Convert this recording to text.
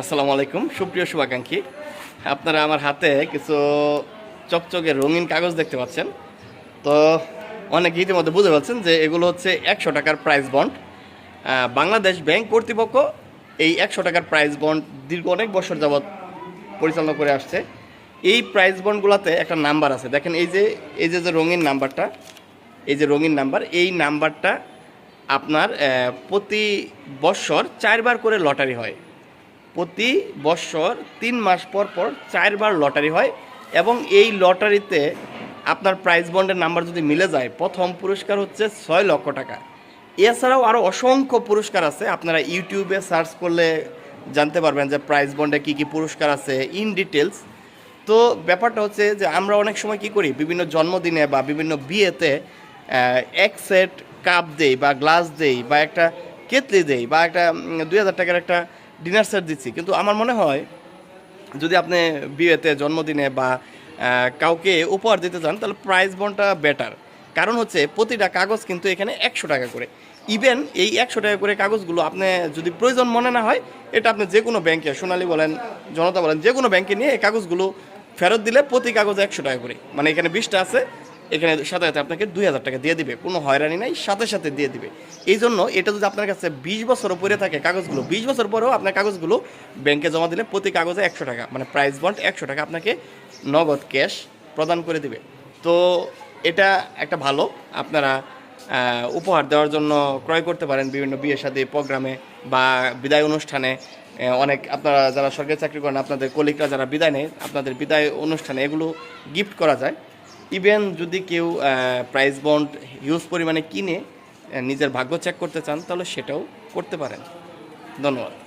আসসালামু আলাইকুম, সুপ্রিয় শুভাকাঙ্ক্ষী। আপনারা আমার হাতে কিছু চকচকে রঙিন কাগজ দেখতে পাচ্ছেন। তো অনেকে ইতিমধ্যে বুঝতে পারছেন যে এগুলো হচ্ছে একশো টাকার প্রাইস বন্ড বাংলাদেশ ব্যাংক কর্তৃপক্ষ এই একশো টাকার প্রাইস বন্ড দীর্ঘ অনেক বছর যাবৎ পরিচালনা করে আসছে। এই প্রাইস বন্ডগুলোতে একটা নাম্বার আছে। দেখেন এই যে এই যে যে রঙিন নাম্বারটা এই যে রঙিন নাম্বার এই নাম্বারটা আপনার প্রতি বছর চারবার করে লটারি হয়। প্রতি বৎসর তিন মাস পর পর চারবার লটারি হয় এবং এই লটারিতে আপনার প্রাইজ বন্ডের নাম্বার যদি মিলে যায়, প্রথম পুরস্কার হচ্ছে ছয় লক্ষ টাকা। এছাড়াও আরও অসংখ্য পুরস্কার আছে, আপনারা ইউটিউবে সার্চ করলে জানতে পারবেন যে প্রাইজ বন্ডে কী কী পুরস্কার আছে ইন ডিটেলস তো ব্যাপারটা হচ্ছে যে আমরা অনেক সময় কি করি, বিভিন্ন জন্মদিনে বা বিভিন্ন বিয়েতে এক সেট কাপ দেই বা গ্লাস দেই বা একটা কেতলি দেই বা একটা দুই হাজার টাকার একটা ডিনার সেট দিচ্ছি। কিন্তু আমার মনে হয়, যদি আপনি বিয়েতে জন্মদিনে বা কাউকে উপহার দিতে চান তাহলে প্রাইস বন্ডটা বেটার কারণ হচ্ছে, প্রতিটা কাগজ কিন্তু এখানে একশো টাকা করে। ইভেন এই একশো টাকা করে কাগজগুলো আপনি যদি প্রয়োজন মনে না হয়, এটা আপনি যে কোনো ব্যাংকে সোনালী বলেন, জনতা বলেন, যে কোনো ব্যাংকে নিয়ে এই কাগজগুলো ফেরত দিলে প্রতি কাগজ একশো টাকা করে। মানে এখানে বিশটা আছে এখানে সাথে সাথে আপনাকে দুই হাজার টাকা দিয়ে দিবে। কোনো হয়রানি নাই, সাথে সাথে দিয়ে দিবে। এই জন্য এটা যদি আপনার কাছে বিশ বছর পরে থাকে কাগজগুলো, বিশ বছর পরেও আপনার কাগজগুলো ব্যাংকে জমা দিলে প্রতি কাগজে একশো টাকা মানে প্রাইস বন্ড একশো টাকা আপনাকে নগদ ক্যাশ প্রদান করে দিবে। তো এটা একটা ভালো, আপনারা উপহার দেওয়ার জন্য ক্রয় করতে পারেন বিভিন্ন বিয়ে শাদী প্রোগ্রামে বা বিদায় অনুষ্ঠানে। অনেক আপনারা যারা সরকারি চাকরি করেন, আপনাদের কলিগরা যারা বিদায় নেয়, আপনাদের বিদায় অনুষ্ঠানে এগুলো গিফট করা যায়। ইভেন যদি কেউ প্রাইস বন্ড হিউজ পরিমাণে কিনে নিজের ভাগ্য চেক করতে চান, তাহলে সেটাও করতে পারেন। ধন্যবাদ।